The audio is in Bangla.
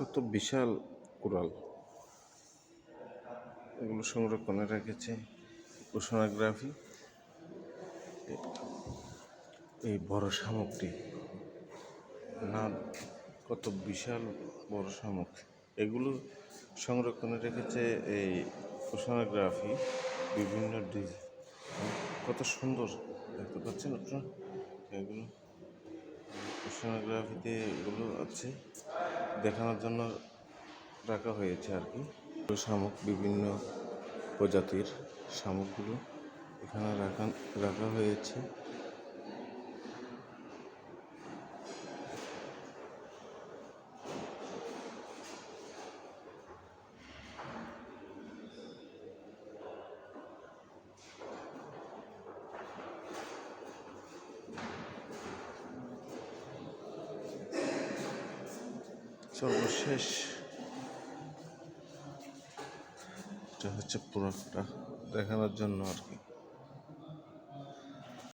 কত বিশাল কুড়াল। এগুলো সংরক্ষণে রেখেছে ওশনাগ্রাফি এই বড় সামগ্রী। না, কত বিশাল বড় সামগ্রী। এগুলো সংরক্ষণে রেখেছে এই ওশনাগ্রাফি বিভিন্ন ডিজাইন কত সুন্দর দেখতে পাচ্ছেন আপনারা? এগুলো ওশনাগ্রাফিতে এগুলো আছে। দেখানোর জন্য রাখা হয়েছে আর কি। শামুক বিভিন্ন প্রজাতির শামুকগুলো এখানে রাখা রাখা হয়েছে। সর্বশেষ। এটা হচ্ছে পুরোটা দেখানোর জন্য আর কি।